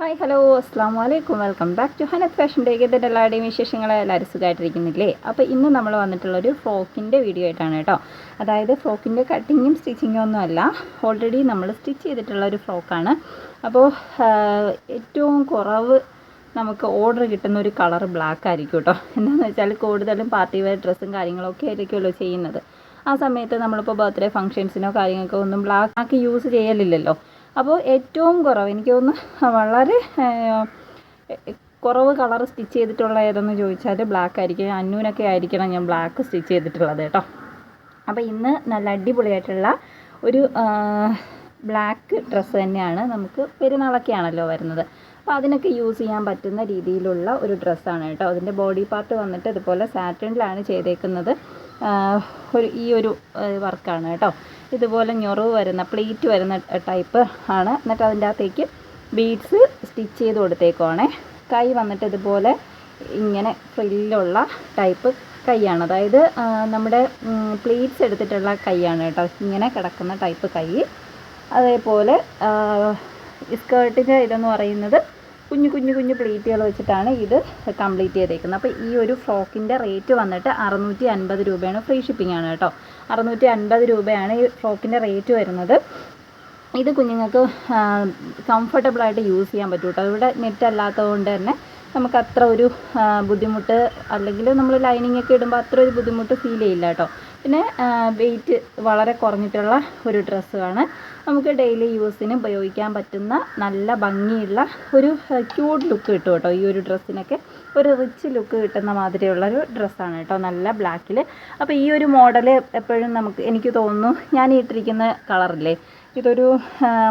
Hi hello അസ്സാം വലൈക്കും welcome back to ഹനത് fashion deck ഇതിന്റെ എല്ലാവരുടെയും വിശേഷങ്ങൾ എല്ലാവരും സുഖമായിട്ടിരിക്കുന്നില്ലേ? അപ്പോൾ ഇന്ന് നമ്മൾ വന്നിട്ടുള്ളൊരു ഫ്രോക്കിന്റെ വീഡിയോ ആയിട്ടാണ് കേട്ടോ. അതായത് ഫ്രോക്കിന്റെ കട്ടിങ്ങും സ്റ്റിച്ചിങ്ങും ഒന്നും അല്ല ഓൾറെഡി നമ്മൾ സ്റ്റിച്ച് ചെയ്തിട്ടുള്ള ഒരു ഫ്രോക്കാണ് അപ്പോൾ ഏറ്റവും കുറവ് നമുക്ക് ഓർഡർ കിട്ടുന്ന ഒരു കളർ ബ്ലാക്ക് ആയിരിക്കും കേട്ടോ. എന്താണെന്ന് വെച്ചാൽ കൂടുതലും പാർട്ടി വെയർ ഡ്രസ്സും കാര്യങ്ങളൊക്കെ ആയിരിക്കുമല്ലോ ചെയ്യുന്നത്. ആ സമയത്ത് നമ്മളിപ്പോൾ ബർത്ത്ഡേ ഫംഗ്ഷൻസിനോ കാര്യങ്ങൾക്കോ ഒന്നും ബ്ലാക്ക് യൂസ് ചെയ്യലില്ലല്ലോ. അപ്പോൾ ഏറ്റവും കുറവ് എനിക്ക് തോന്നുന്നു വളരെ കുറവ് കളർ സ്റ്റിച്ച് ചെയ്തിട്ടുള്ള ഏതെന്ന് ചോദിച്ചാൽ ബ്ലാക്ക് ആയിരിക്കും. അന്നൂനൊക്കെ ആയിരിക്കണം ഞാൻ ബ്ലാക്ക് സ്റ്റിച്ച് ചെയ്തിട്ടുള്ളത് കേട്ടോ. അപ്പോൾ ഇന്ന് നല്ല അടിപൊളിയായിട്ടുള്ള ഒരു ബ്ലാക്ക് ഡ്രസ്സ് തന്നെയാണ് നമുക്ക് പെരുന്നാളൊക്കെയാണല്ലോ വരുന്നത്. അപ്പോൾ അതിനൊക്കെ യൂസ് ചെയ്യാൻ പറ്റുന്ന രീതിയിലുള്ള ഒരു ഡ്രസ്സാണ് കേട്ടോ. അതിന്റെ ബോഡി പാർട്ട് വന്നിട്ട് ഇതുപോലെ സാറ്റണിലാണ് ചെയ്തേക്കുന്നത്. ഒരു ഈ ഒരു വർക്കാണ് കേട്ടോ. ഇതുപോലെ ഞൊറവ് വരുന്ന പ്ലേറ്റ് വരുന്ന ടൈപ്പ് ആണ്. എന്നിട്ട് അതിന്റെ അകത്തേക്ക് ബീഡ്സ് സ്റ്റിച്ച് ചെയ്ത് കൊടുത്തേക്കുവാണേ. കൈ വന്നിട്ട് ഇതുപോലെ ഇങ്ങനെ ഫ്രില്ലുള്ള ടൈപ്പ് കൈയാണ്. അതായത് നമ്മുടെ പ്ലേറ്റ്സ് എടുത്തിട്ടുള്ള കൈയാണ് കേട്ടോ. ഇങ്ങനെ കിടക്കുന്ന ടൈപ്പ് കൈ. അതേപോലെ സ്കേർട്ടിന്റെ ഇതെന്ന് പറയുന്നത് കുഞ്ഞു കുഞ്ഞു കുഞ്ഞു പ്ലീറ്റുകൾ വെച്ചിട്ടാണ് ഇത് കംപ്ലീറ്റ് ചെയ്തേക്കുന്നത്. അപ്പോൾ ഈ ഒരു ഫ്രോക്കിന്റെ റേറ്റ് വന്നിട്ട് അറുന്നൂറ്റി അൻപത് രൂപയാണ് ഫ്രീ ഷിപ്പിംഗ് ആണ് കേട്ടോ. അറുന്നൂറ്റി അൻപത് രൂപയാണ് ഈ ഫ്രോക്കിന്റെ റേറ്റ് വരുന്നത്. ഇത് കുഞ്ഞുങ്ങൾക്ക് കംഫർട്ടബിളായിട്ട് യൂസ് ചെയ്യാൻ പറ്റും കേട്ടോ. ഇവിടെ നെറ്റ് അല്ലാത്തതുകൊണ്ട് തന്നെ നമുക്ക് അത്ര ഒരു ബുദ്ധിമുട്ട് അല്ലെങ്കിൽ നമ്മൾ ലൈനിങ് ഒക്കെ ഇടുമ്പോൾ അത്ര ഒരു ബുദ്ധിമുട്ട് ഫീൽ ചെയ്യില്ല കേട്ടോ. പിന്നെ വെയിറ്റ് വളരെ കുറഞ്ഞിട്ടുള്ള ഒരു ഡ്രസ്സാണ് നമുക്ക് ഡെയിലി യൂസിന് ഉപയോഗിക്കാൻ പറ്റുന്ന നല്ല ഭംഗിയുള്ള ഒരു ക്യൂട്ട് ലുക്ക് കിട്ടും കേട്ടോ ഈ ഒരു ഡ്രസ്സിനൊക്കെ. ഒരു റിച്ച് ലുക്ക് കിട്ടുന്ന മാതിരിയുള്ളൊരു ഡ്രസ്സാണ് കേട്ടോ നല്ല ബ്ലാക്കിൽ അപ്പോൾ ഈ ഒരു മോഡൽ എപ്പോഴും നമുക്ക് എനിക്ക് തോന്നുന്നു ഞാൻ ഇട്ടിരിക്കുന്ന കളറില്ലേ ഇതൊരു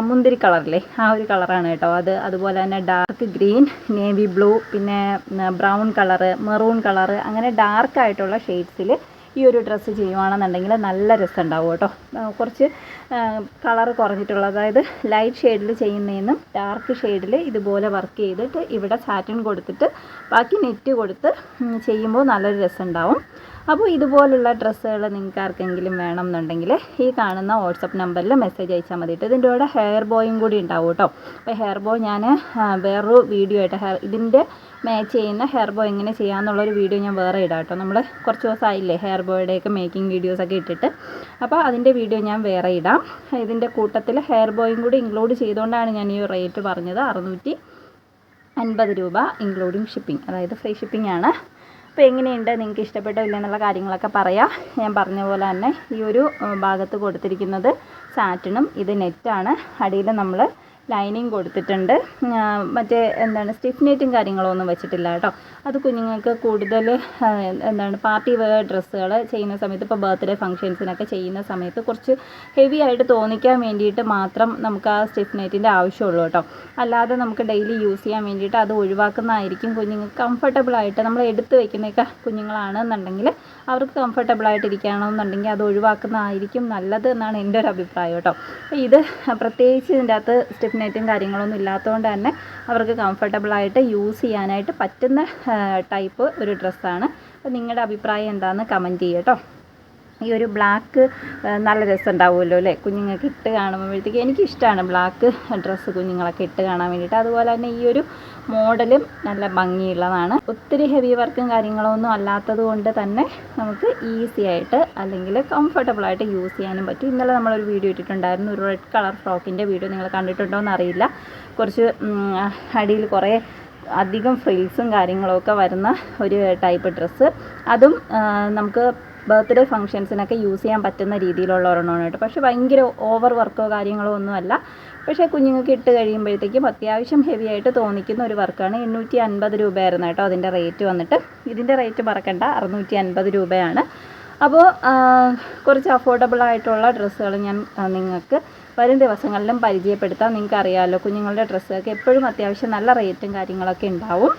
മുന്തിരി കളറില്ലേ ആ ഒരു കളറാണ് കേട്ടോ. അത് അതുപോലെ തന്നെ ഡാർക്ക് ഗ്രീൻ നേവി ബ്ലൂ പിന്നെ ബ്രൗൺ കളറ് മെറൂൺ കളറ് അങ്ങനെ ഡാർക്ക് ആയിട്ടുള്ള ഷെയ്ഡ്സിൽ ഈ ഒരു ഡ്രസ്സ് ചെയ്യുവാണെന്നുണ്ടെങ്കിൽ നല്ല രസം ഉണ്ടാവും കേട്ടോ കുറച്ച് കളർ കുറഞ്ഞിട്ടുള്ള അതായത് ലൈറ്റ് ഷെയ്ഡിൽ ചെയ്യുന്നതിനും ഡാർക്ക് ഷെയ്ഡിൽ ഇതുപോലെ വർക്ക് ചെയ്തിട്ട് ഇവിടെ സാറ്റിൻ കൊടുത്തിട്ട് ബാക്കി നെറ്റ് കൊടുത്ത് ചെയ്യുമ്പോൾ നല്ലൊരു രസം ഉണ്ടാവും അപ്പോൾ ഇതുപോലുള്ള ഡ്രസ്സുകൾ നിങ്ങൾക്ക് ആർക്കെങ്കിലും വേണം എന്നുണ്ടെങ്കിൽ ഈ കാണുന്ന വാട്സപ്പ് നമ്പറിൽ മെസ്സേജ് അയച്ചാൽ മതി ഇതിന്റെ കൂടെ ഹെയർ ബോയും കൂടി ഉണ്ടാവും കേട്ടോ. അപ്പോൾ ഹെയർ ബോ ഞാൻ വേറൊരു വീഡിയോ ആയിട്ട് ഹെയർ ഇതിന്റെ മാച്ച് ചെയ്യുന്ന ഹെയർ ബോ എങ്ങനെ ചെയ്യാമെന്നുള്ളൊരു വീഡിയോ ഞാൻ വേറെ ഇടാം കേട്ടോ. നമ്മൾ കുറച്ച് ദിവസമായില്ലേ ഹെയർ ബോയുടെയൊക്കെ മേക്കിംഗ് വീഡിയോസൊക്കെ ഇട്ടിട്ട്. അപ്പോൾ അതിന്റെ വീഡിയോ ഞാൻ വേറെ ഇടാം. ഇതിന്റെ കൂട്ടത്തിൽ ഹെയർ ബോയും കൂടി ഇൻക്ലൂഡ് ചെയ്തുകൊണ്ടാണ് ഞാൻ ഈ റേറ്റ് പറഞ്ഞത്. അറുന്നൂറ്റി അൻപത് രൂപ ഇൻക്ലൂഡിങ് ഷിപ്പിംഗ് അതായത് ഫ്രീ ഷിപ്പിംഗ് ആണ്. അപ്പോൾ എങ്ങനെയുണ്ട്? നിങ്ങൾക്ക് ഇഷ്ടപ്പെട്ടോ എന്നുള്ള കാര്യങ്ങളൊക്കെ പറയാം. ഞാൻ പറഞ്ഞ പോലെ തന്നെ ഈ ഒരു ഭാഗത്ത് കൊടുത്തിരിക്കുന്നത് സാറ്റിനും ഇത് നെറ്റാണ്. അടിയിൽ നമ്മൾ ലൈനിങ് കൊടുത്തിട്ടുണ്ട്. മറ്റേ എന്താണ് സ്റ്റിഫ് നെറ്റും കാര്യങ്ങളൊന്നും വെച്ചിട്ടില്ല കേട്ടോ. അത് കുഞ്ഞുങ്ങൾക്ക് കൂടുതൽ എന്താണ് പാർട്ടി വെയർ ഡ്രസ്സുകൾ ചെയ്യുന്ന സമയത്ത് ഇപ്പോൾ ബർത്ത്ഡേ ഫംഗ്ഷൻസിനൊക്കെ ചെയ്യുന്ന സമയത്ത് കുറച്ച് ഹെവി ആയിട്ട് തോന്നിക്കാൻ വേണ്ടിയിട്ട് മാത്രം നമുക്ക് ആ സ്റ്റിഫ് നെറ്റിന്റെ ആവശ്യമുള്ളൂ കേട്ടോ. അല്ലാതെ നമുക്ക് ഡെയിലി യൂസ് ചെയ്യാൻ വേണ്ടിയിട്ട് അത് ഒഴിവാക്കുന്നതായിരിക്കും കുഞ്ഞുങ്ങൾക്ക് കംഫർട്ടബിൾ ആയിട്ട് നമ്മൾ എടുത്ത് കുഞ്ഞുങ്ങളാണ് കുഞ്ഞുങ്ങളാണെന്നുണ്ടെങ്കിൽ അവർക്ക് കംഫർട്ടബിൾ ആയിട്ട് ഇരിക്കണമെന്നുണ്ടെങ്കിൽ അത് ഒഴിവാക്കുന്നതായിരിക്കും നല്ലത് എന്നാണ് എന്റെ ഒരു അഭിപ്രായം കേട്ടോ. ഇത് പ്രത്യേകിച്ച് ഇതിന്റെ അകത്ത് സ്റ്റിഫ് നെറ്റും കാര്യങ്ങളൊന്നും ഇല്ലാത്തതുകൊണ്ട് തന്നെ അവർക്ക് കംഫർട്ടബിളായിട്ട് യൂസ് ചെയ്യാനായിട്ട് പറ്റുന്ന ടൈപ്പ് ഒരു ഡ്രസ്സാണ് അപ്പോൾ നിങ്ങളുടെ അഭിപ്രായം എന്താണെന്ന് കമന്റ് ചെയ്യട്ടോ ഈ ഒരു ബ്ലാക്ക് നല്ല രസം ഉണ്ടാവുമല്ലോ അല്ലേ? കുഞ്ഞുങ്ങൾക്ക് ഇട്ട് കാണുമ്പോഴത്തേക്ക് എനിക്കിഷ്ടമാണ് ബ്ലാക്ക് ഡ്രസ്സ് കുഞ്ഞുങ്ങളൊക്കെ ഇട്ട് കാണാൻ വേണ്ടിയിട്ട്. അതുപോലെ തന്നെ ഈ ഒരു മോഡലും നല്ല ഭംഗിയുള്ളതാണ്. ഒത്തിരി ഹെവി വർക്കും കാര്യങ്ങളൊന്നും അല്ലാത്തത് കൊണ്ട് തന്നെ നമുക്ക് ഈസി ആയിട്ട് അല്ലെങ്കിൽ കംഫർട്ടബിളായിട്ട് യൂസ് ചെയ്യാനും പറ്റും. ഇന്നലെ നമ്മളൊരു വീഡിയോ ഇട്ടിട്ടുണ്ടായിരുന്നു. ഒരു റെഡ് കളർ ഫ്രോക്കിന്റെ വീഡിയോ നിങ്ങൾ കണ്ടിട്ടുണ്ടോ എന്നറിയില്ല. കുറച്ച് അടിയിൽ കുറേ അധികം ഫ്രിൽസും കാര്യങ്ങളൊക്കെ വരുന്ന ഒരു ടൈപ്പ് ഡ്രസ്സ് അതും നമുക്ക് ബർത്ത്ഡേ ഫംഗ്ഷൻസിനൊക്കെ യൂസ് ചെയ്യാൻ പറ്റുന്ന രീതിയിലുള്ള ഒരെണ്ണമാണ് കേട്ടോ. പക്ഷേ ഭയങ്കര ഓവർ വർക്കോ കാര്യങ്ങളോ ഒന്നുമല്ല. പക്ഷേ കുഞ്ഞുങ്ങൾക്ക് ഇട്ട് കഴിയുമ്പോഴത്തേക്കും അത്യാവശ്യം ഹെവി ആയിട്ട് തോന്നിക്കുന്ന ഒരു വർക്കാണ്. എണ്ണൂറ്റി അൻപത് രൂപയായിരുന്നു കേട്ടോ അതിന്റെ റേറ്റ് വന്നിട്ട്. ഇതിന്റെ റേറ്റ് മറക്കണ്ട അറുന്നൂറ്റി അൻപത് രൂപയാണ്. അപ്പോൾ കുറച്ച് അഫോർഡബിൾ ആയിട്ടുള്ള ഡ്രസ്സുകൾ ഞാൻ നിങ്ങൾക്ക് വരും ദിവസങ്ങളിലും പരിചയപ്പെടുത്താം. നിങ്ങൾക്ക് അറിയാമല്ലോ കുഞ്ഞുങ്ങളുടെ ഡ്രസ്സൊക്കെ എപ്പോഴും അത്യാവശ്യം നല്ല റേറ്റും കാര്യങ്ങളൊക്കെ ഉണ്ടാവും.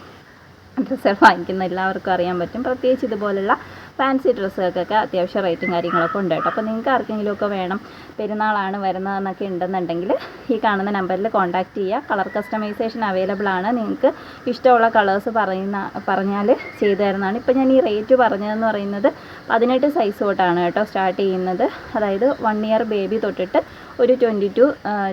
ഡ്രസ്സുകൾ വാങ്ങിക്കുന്ന എല്ലാവർക്കും അറിയാൻ പറ്റും. പ്രത്യേകിച്ച് ഇതുപോലുള്ള ഫാൻസി ഡ്രസ്സുകൾക്കൊക്കെ അത്യാവശ്യം റേറ്റും കാര്യങ്ങളൊക്കെ ഉണ്ട് കേട്ടോ. അപ്പോൾ നിങ്ങൾക്ക് ആർക്കെങ്കിലുമൊക്കെ വേണം പെരുന്നാളാണ് വരുന്നതെന്നൊക്കെ ഉണ്ടെന്നുണ്ടെങ്കിൽ ഈ കാണുന്ന നമ്പറിൽ കോൺടാക്റ്റ് ചെയ്യുക. കളർ കസ്റ്റമൈസേഷൻ അവൈലബിൾ ആണ്. നിങ്ങൾക്ക് ഇഷ്ടമുള്ള കളേഴ്സ് പറയുന്ന പറഞ്ഞാൽ ചെയ്തു തരുന്നതാണ്. ഇപ്പോൾ ഞാൻ ഈ റേറ്റ് പറഞ്ഞതെന്ന് പറയുന്നത് പതിനെട്ട് സൈസ് തൊട്ടാണ് കേട്ടോ സ്റ്റാർട്ട് ചെയ്യുന്നത്. അതായത് വൺ ഇയർ ബേബി തൊട്ടിട്ട് ഒരു twenty two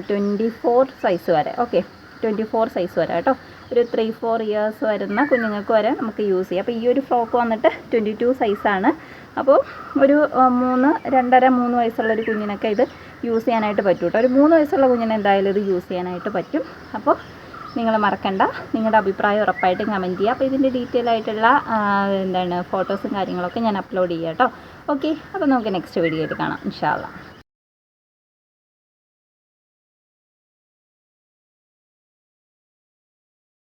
twenty four size വരെ. ഓക്കെ ട്വന്റി ഫോർ സൈസ് വരെ കേട്ടോ. ഒരു ത്രീ ഫോർ ഇയേഴ്സ് വരുന്ന കുഞ്ഞുങ്ങൾക്ക് വരെ നമുക്ക് യൂസ് ചെയ്യാം. അപ്പോൾ ഈ ഒരു ഫ്രോക്ക് വന്നിട്ട് ട്വന്റി ടു സൈസാണ് അപ്പോൾ ഒരു മൂന്ന് രണ്ടര മൂന്ന് വയസ്സുള്ള ഒരു കുഞ്ഞിനൊക്കെ ഇത് യൂസ് ചെയ്യാനായിട്ട് പറ്റും കേട്ടോ ഒരു മൂന്ന് വയസ്സുള്ള കുഞ്ഞിന് എന്തായാലും ഇത് യൂസ് ചെയ്യാനായിട്ട് പറ്റും. അപ്പോൾ നിങ്ങൾ മറക്കണ്ട. നിങ്ങളുടെ അഭിപ്രായം ഉറപ്പായിട്ടും കമന്റ് ചെയ്യുക അപ്പോൾ ഇതിന്റെ ഡീറ്റെയിൽ ആയിട്ടുള്ള എന്താണ് ഫോട്ടോസും കാര്യങ്ങളൊക്കെ ഞാൻ അപ്ലോഡ് ചെയ്യാം കേട്ടോ ഓക്കെ അപ്പോൾ നമുക്ക് നെക്സ്റ്റ് വീഡിയോയിൽ കാണാം. ഇൻഷാല്ല